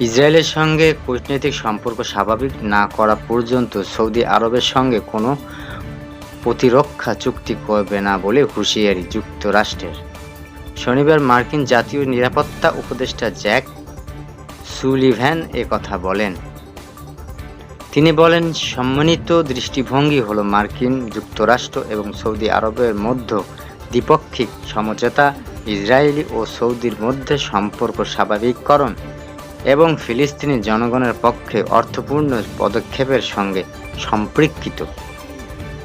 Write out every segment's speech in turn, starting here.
ইসরায়েলের সঙ্গে কূটনৈতিক সম্পর্ক স্বাভাবিক না করা পর্যন্ত সৌদি আরবের সঙ্গে কোনো প্রতিরক্ষা চুক্তি করবে না বলে হুঁশিয়ারি যুক্তরাষ্ট্রের। শনিবার মার্কিন জাতীয় নিরাপত্তা উপদেষ্টা জ্যাক সুলিভ্যান এ কথা বলেন। তিনি বলেন, সম্মানিত দৃষ্টিভঙ্গি হল মার্কিন যুক্তরাষ্ট্র এবং সৌদি আরবের মধ্য দ্বিপাক্ষিক সমঝোতা, ইসরায়েলি ও সৌদির মধ্যে সম্পর্ক স্বাভাবিককরণ। এবং ফিলিস্তিনি জনগণের পক্ষে অর্থপূর্ণ পদক্ষেপের সঙ্গে সম্পৃক্ত।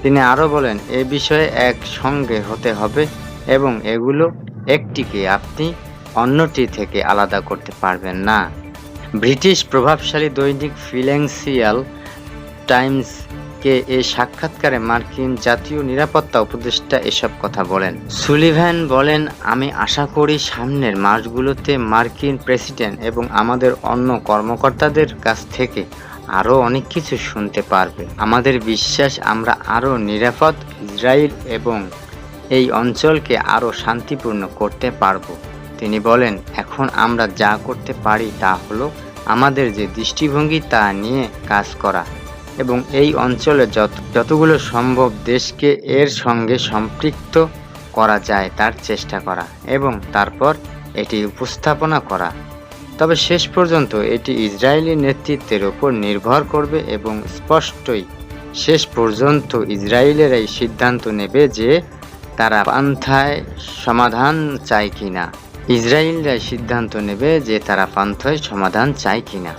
তিনি আরও বলেন, এ বিষয়ে এক সঙ্গে হতে হবে এবং এগুলো একটিকে আপনি অন্যটি থেকে আলাদা করতে পারবেন না। ব্রিটিশ প্রভাবশালী দৈনিক ফিনান্সিয়াল টাইমসকে এই সাক্ষাৎকারে মার্কিন জাতীয় নিরাপত্তা উপদেষ্টা এসব কথা বলেন। সুলিভ্যান বলেন, আমি আশা করি সামনের মাসগুলোতে মার্কিন প্রেসিডেন্ট এবং আমাদের অন্য কর্মকর্তাদের কাছ থেকে আরও অনেক কিছু শুনতে পারবে। আমাদের বিশ্বাস, আমরা আরও নিরাপদ ইসরায়েল এবং এই অঞ্চলকে আরও শান্তিপূর্ণ করতে পারব। তিনি বলেন, এখন আমরা যা করতে পারি তা হলো আমাদের যে দৃষ্টিভঙ্গি তা নিয়ে কাজ করা। এবং এই অঞ্চলে যত, যতগুলো সম্ভব দেশকে এর সঙ্গে সম্পৃক্ত করা যায় তার চেষ্টা করা এবং তারপর এটি উপস্থাপনা করা। তবে শেষ পর্যন্ত এটি ইসরায়েলি নেতৃত্বের উপর নির্ভর করবে এবং স্পষ্টই শেষ পর্যন্ত ইসরায়েলের এই সিদ্ধান্ত নেবে যে তারা পান্থায় সমাধান চায় কিনা। ইসরায়েলরাই সিদ্ধান্ত নেবে যে তারা পান্থায় সমাধান চায় কিনা।